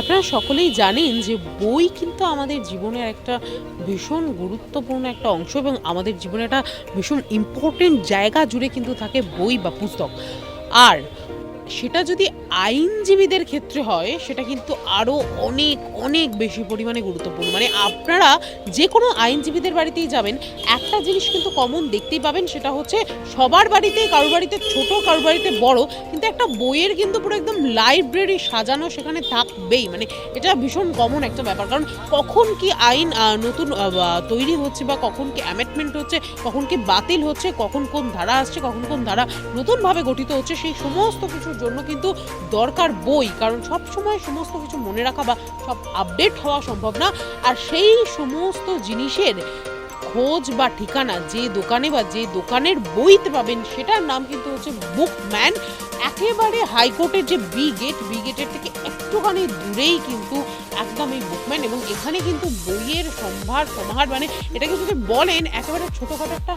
আপনারা সকলেই জানেন যে বই কিন্তু আমাদের জীবনের একটা ভীষণ গুরুত্বপূর্ণ একটা অংশ এবং আমাদের জীবনে একটা ভীষণ ইম্পর্টেন্ট জায়গা জুড়ে কিন্তু থাকে বই বা পুস্তক। আর সেটা যদি আইনজীবীদের ক্ষেত্রে হয়, সেটা কিন্তু আরও অনেক অনেক বেশি পরিমাণে গুরুত্বপূর্ণ। মানে আপনারা যে কোনো আইনজীবীদের বাড়িতেই যাবেন, একটা জিনিস কিন্তু কমন দেখতেই পাবেন, সেটা হচ্ছে সবার বাড়িতেই কারোর বাড়িতে ছোট কারোর বাড়িতে বড়, কিন্তু একটা বইয়ের কিন্তু পুরো একদম লাইব্রেরি সাজানো সেখানে থাকবেই। মানে এটা ভীষণ কমন একটা ব্যাপার। কারণ কখন কি আইন নতুন তৈরি হচ্ছে বা কখন কি অ্যামেন্ডমেন্ট হচ্ছে, কখন কি বাতিল হচ্ছে, কখন কোন ধারা আসছে, কখন কোন ধারা নতুনভাবে গঠিত হচ্ছে, সেই সমস্ত কিছুর জন্য কিন্তু দরকার বই, কারণ সব সময় সমস্ত কিছু মনে রাখা বা সব আপডেট হওয়া সম্ভব না। আর সেই সমস্ত জিনিসের খোঁজ বা ঠিকানা যে দোকানে বা যে দোকানের বইতে পাবেন, সেটার নাম কিন্তু হচ্ছে বুকম্যান। একেবারে হাইকোর্টের যে বি গেট, বি গেটের থেকে একটুখানি দূরেই কিন্তু একদম এই বুকম্যান। এবং এখানে কিন্তু বইয়ের সম্ভার, সমাহার মানে এটাকে যদি বলেন, একেবারে ছোটোখাটো একটা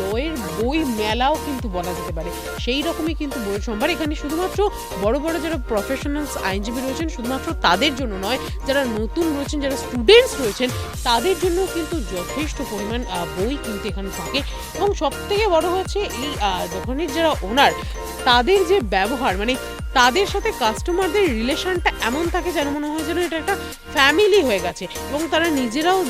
লয়ের বই মেলাও কিন্তু বলা যেতে পারে। সেই রকমই কিন্তু বইয়ের সম্ভার। এখানে শুধুমাত্র বড় বড় যারা প্রফেশনালস আইনজীবী রয়েছেন, শুধুমাত্র তাদের জন্য নয়, যারা নতুন রয়েছেন, যারা স্টুডেন্টস রয়েছেন, তাদের জন্য কিন্তু যথেষ্ট পরিমাণ বই কিন্তু এখানে থাকে। এবং সব থেকে বড় হচ্ছে এই দোকানের যারা ওনার তাদের যে ব্যবহার মানে তাদের সাথে কাস্টমারদের রিলেশনটা এমন থাকে যেন মনে হয় যেন এটা একটা ফ্যামিলি হয়ে গেছে। এবং তারা নিজেরাও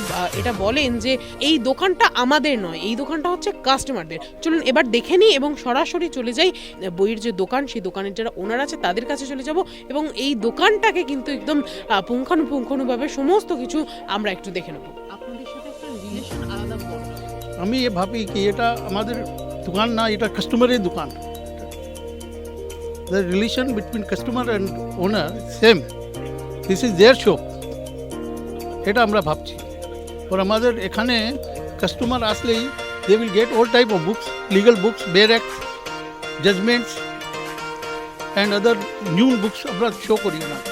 এটা বলেন যে এই দোকানটা আমাদের নয়, এই দোকানটা হচ্ছে কাস্টমারদের চলুন এবার দেখে নিই এবং সরাসরি চলে যাই বইয়ের যে দোকান, সেই দোকানের যারা ওনার আছে, তাদের কাছে চলে যাব। এবং এই দোকানটাকে কিন্তু একদম পুঙ্খানুপুঙ্খানুভাবে সমস্ত কিছু আমরা একটু দেখে নেব। আমি এ ভাবি কি এটা আমাদের দোকান না, এটা কাস্টমারের দোকান। The relation between customer and owner same this is their shop এটা আমরা ভাবছি। ওর আমাদের এখানে কাস্টমার আসলেই they will get all type of books legal books bare act judgments and other new books আমরা শো করি ওনাকে।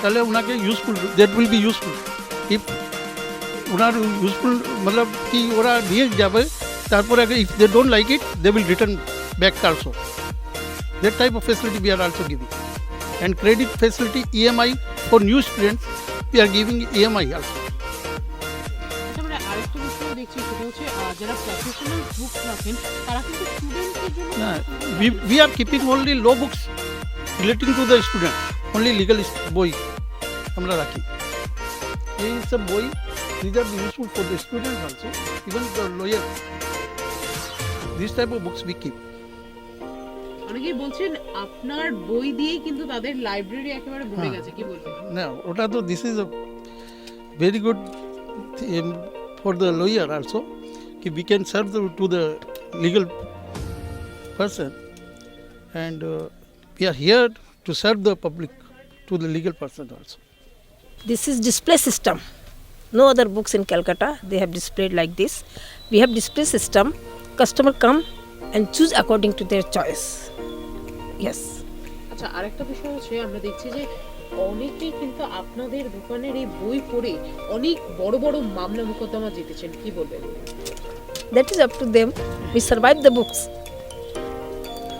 তাহলে ওনাকে useful that will be useful if owner useful মতলব কি ওরা নিয়ে যাবে তারপরে if they don't like it they will return back also that type of facility we are also giving and credit facility EMI for new students we are giving EMI also we, are keeping only law books relating to the student only legal বই আমরা রাখি। এই সব বই। These are useful for the students also even the lawyers this type of books we keep অনেকেই বলছেন আপনার বই দিয়েই কিন্তু তাদের লাইব্রেরি একেবারে ভরে হ্যাঁ। গেছে কি বলবেন না ওটা তো this is a very good thing for the lawyer also ki we can serve the, to the legal person and uh, we are here to serve the public to the legal person also This is display system. No other books in Calcutta they have displayed like this. We have display system. Customer come and choose according to their choice. Yes. আচ্ছা আরেকটা বিষয় হচ্ছে আমরা দেখছি যে অনেকেই কিন্তু আপনাদের দোকানের এই বই পড়ে অনেক বড় বড় মামলা মোকদ্দমা জিতেছেন কি বলবেন That is up to them. We survive the books.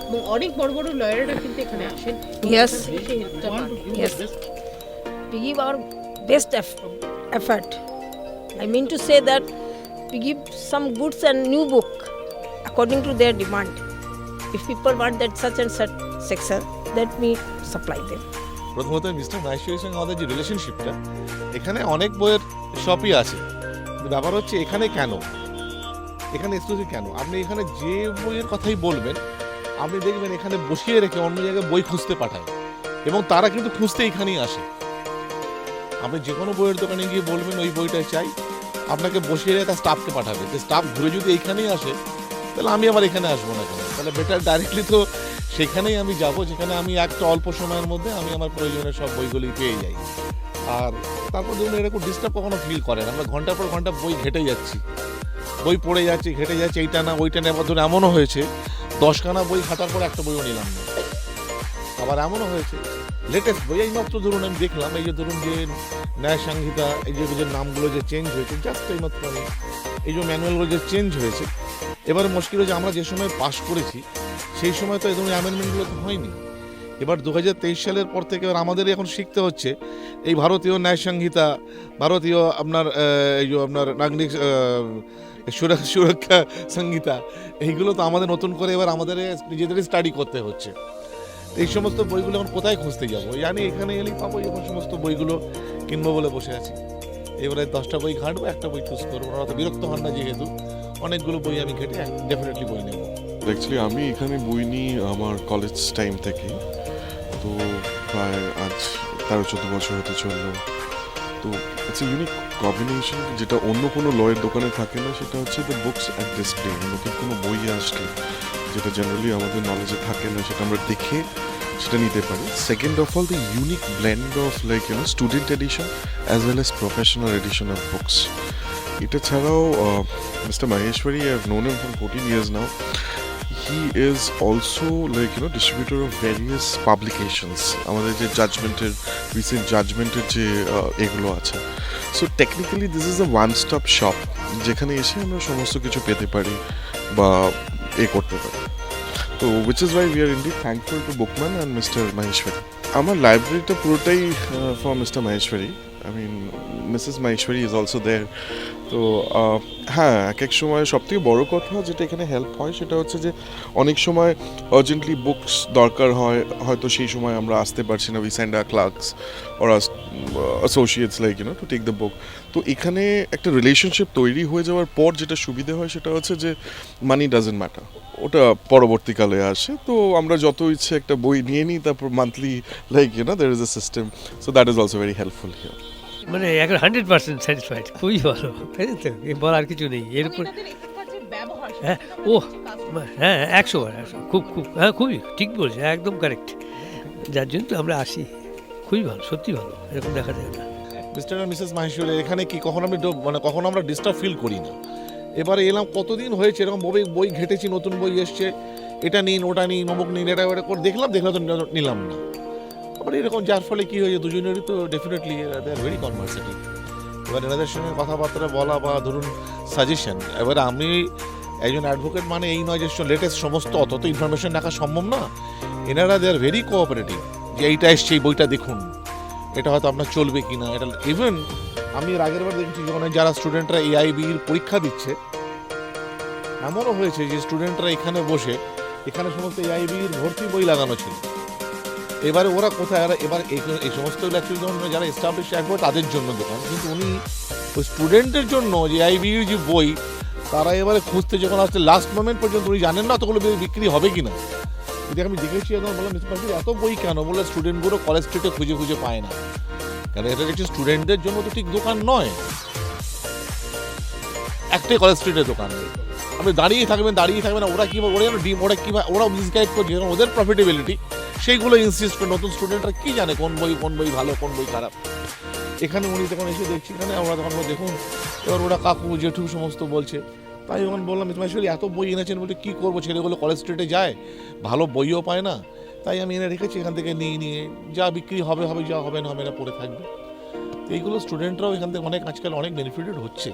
এবং অনেক বড় বড় লয়াররা কিন্তু এখানে আসেন এবং Yes. এখান থেকে সেই best eff- effort. I mean to say that we give some goods and new book according to their demand. If people want that such and such section, that we supply them. প্রথমত mister মাহেশ্বরীর সঙ্গে আমাদের যে রিলেশনশিপটা এখানে অনেক বইয়ের শপই আছে ব্যাপার হচ্ছে এখানে কেন এখানে এক্সক্লুসিভ কেন আপনি এখানে যে বইয়ের কথাই বলবেন আপনি দেখবেন এখানে বসিয়ে রেখে অন্য জায়গায় বই খুঁজতে পাঠায় এবং তারা কিন্তু খুঁজতে এখানেই আসে আপনি যে কোনো বইয়ের দোকানে গিয়ে বলবেন, ওই বইটা চাই। আপনাকে বসিয়ে তার স্টাফকে পাঠাবে। যে স্টাফ ঘুরে যদি এইখানেই আসে, তাহলে আমি আবার এখানে আসব না কেন? তাহলে বেটার ডাইরেক্টলি তো সেখানেই আমি যাব, যেখানে আমি একটা অল্প সময়ের মধ্যে আমি আমার প্রয়োজনীয় সব বইগুলি পেয়ে যাই। আর তারপর ধরুন এরকম ডিস্টার্ব কখনো ফিল করেন আমরা ঘণ্টার পর ঘণ্টা বই ঘেটে যাচ্ছি। বই পড়ে যাচ্ছি, ঘেটে যাচ্ছে, এইটা না, ওইটা না, এবার ধরুন এমনও হয়েছে, দশখানা বই ঘাটার পর একটা বইও নিলাম না। আবার এমনও হয়েছে। লেটেস্ট বই, এই মাত্র ধরুন আমি দেখলাম, এই যে ধরুন যে ন্যায় সংহিতা, এই যে যে নামগুলো যে চেঞ্জ হয়েছে জাস্ট এই মাত্র আমি, এই যে ম্যানুয়ালগুলো যে চেঞ্জ হয়েছে, এবারে মুশকিল হচ্ছে আমরা যে সময় পাশ করেছি, সেই সময় তো এই ধরনের অ্যামেন্ডমেন্টগুলো তো হয়নি। এবার দু হাজার তেইশ সালের পর থেকে এবার আমাদের এখন শিখতে হচ্ছে, এই ভারতীয় ন্যায় সংহিতা, ভারতীয় আপনার এই যে আপনার নাগরিক সুরক্ষা সুরক্ষা সংহিতা, এইগুলো তো আমাদের নতুন করে এবার আমাদের নিজেদেরই স্টাডি করতে হচ্ছে। এই সমস্ত বইগুলো এখন কোথায় খুঁজতে যাব? জানি এখানে এলেই পাবো, এই সমস্ত বইগুলো কিনবো বলে বসে আছি। এবারে দশটা বই ঘাঁটবো, একটা বই চুজ করব। ওরা তো বিরক্ত হন না যেহেতু। অনেকগুলো বই আমি ঘেটে ডেফিনেটলি বই নেব। অ্যাকচুয়ালি আমি এখানে বই নিই আমার কলেজ টাইম থেকে। তো প্রায় আজ তেরো চোদ্দ বছর হতে চলল। তো ইটস এ ইউনিক কম্বিনেশন যেটা অন্য কোনো লয়ের দোকানে থাকে না, সেটা হচ্ছে দ্য বুকস অ্যাট ডিসপ্লে নতুন কোনো বই আসলে, যেটা জেনারেলি আমাদের নলেজে থাকে না, সেটা আমরা দেখে সেটা নিতে পারি। Second of all the unique blend of like you know student edition as well as professional edition of books এটা ছাড়াও mister Maheshwari I have known him from fourteen years now he is also like you know distributor of various publications আমাদের যে জাজমেন্টের recent জাজমেন্টের যে এগুলো আছে। So technically this is a one stop shop যেখানে এসে আমরা সমস্ত কিছু পেতে পারি বা এ করতে পারি। তো which is why we are indeed thankful to Bookman and mister Maheshwari আমার লাইব্রেরিটা পুরোটাই for mister Maheshwari I mean missus Maheshwari is also there তো হ্যাঁ এক এক সময় সব থেকে বড় কথা যেটা এখানে হেল্প হয় সেটা হচ্ছে যে অনেক সময় আর্জেন্টলি বুকস দরকার হয়, হয়তো সেই সময় আমরা আসতে পারছি না we send our clerks or associates like you know to take the book তো এখানে একটা রিলেশনশিপ তৈরি হয়ে যাওয়ার পর যেটা সুবিধে হয় সেটা হচ্ছে যে মানি ডাজেন্ট ম্যাটার ওটা পরবর্তীকালে আসে। তো আমরা যত ইচ্ছে একটা বই নিয়ে নিই, তারপর monthly like you know there is a system so that is also very helpful here মানে এখন হান্ড্রেড পার্সেন্ট স্যাটিসফাইড খুবই ভালো। তাই তো? বলার কিছু নেই। এর উপর হ্যাঁ ও হ্যাঁ একশো বার একশো খুব খুব হ্যাঁ খুবই ঠিক বলছে একদম কারেক্ট যার জন্য তো আমরা আসি। খুবই ভালো সত্যি ভালো এরকম দেখা যায় না। মিস্টার আর মিসেস মাহেশ্বরী এখানে কি কখনো আমি মানে কখনো আমরা ডিস্টার্ব ফিল করি না? এবারে এলাম কতদিন হয়েছে? এরকম বই বই ঘেটেছি নতুন বই এসছে। এটা নিন ওটা নিন অমুক নিন এটা ওটা করে দেখলাম দেখলাম তো নিলাম না। আবার এরকম, যার ফলে কি হয়েছে, দুজনেরই তো ডেফিনেটলি দে আর ভেরি কনভার্সেটিভ এবার এনাদের সঙ্গে কথাবার্তা বলা বা ধরুন সাজেশন এবার আমি একজন অ্যাডভোকেট মানে এই নয় যে লেটেস্ট সমস্ত অত তো ইনফরমেশন রাখা সম্ভব না। এনারা দে আর ভেরি কোঅপারেটিভ যে এইটা এসছে, এই বইটা দেখুন। এটা হয়তো আপনার চলবে কি না এটা ইভেন আমি এর আগের বার দেখেছি যখন যারা স্টুডেন্টরা এআইবির পরীক্ষা দিচ্ছে, এমনও হয়েছে যে স্টুডেন্টরা এখানে বসে, এখানে সমস্ত এআইবির ভর্তি বই লাগানো ছিল। এবারে ওরা কোথায়? এরা এবার এই- সমস্ত যেমন যারা এস্টাবলিশ একবার তাদের জন্য দোকান। কিন্তু উনি ওই স্টুডেন্টের জন্য যে আইবির যে বই, তারা এবারে খুঁজতে যখন আসছে লাস্ট মোমেন্ট পর্যন্ত উনি জানেন না তখন বিক্রি হবে কি না যদি আমি দেখেছি একদম বললাম মিস্টার এত বই কেন? বলে স্টুডেন্টগুলো কলেজ স্ট্রিটে খুঁজে খুঁজে পায় না। কারণ এটা হচ্ছে স্টুডেন্টদের জন্য তো ঠিক দোকান নয়। একটাই কলেজ স্ট্রিটের দোকান। আপনি দাঁড়িয়ে থাকবেন দাঁড়িয়ে থাকবেন ওরা কীভাবে ওরা যেন ডিম, ওরা কীভাবে ওরা মিসগাইড করছে ওদের প্রফিটেবিলিটি সেইগুলো ইনসিস্ট করে নতুন স্টুডেন্টরা কী জানে কোন বই কোন বই ভালো, কোন বই খারাপ। এখানে উনি তখন এসে দেখছি, এখানে আমরা তখন দেখুন, এবার ওরা কাকু, জেঠু সমস্ত বলছে। তাই যখন বললাম ইসমাইশ্বরী এত বই এনেছেন বলে কী করব? ছেলেগুলো কলেজ স্ট্রিটে যায়, ভালো বইও পায় না। তাই আমি এনে রেখেছি, এখান থেকে নিয়ে নিয়ে, যা বিক্রি হবে হবে, যা হবে না হবে না পড়ে থাকবে। এইগুলো স্টুডেন্টরাও এখান থেকে অনেক, আজকাল অনেক বেনিফিটেড হচ্ছে।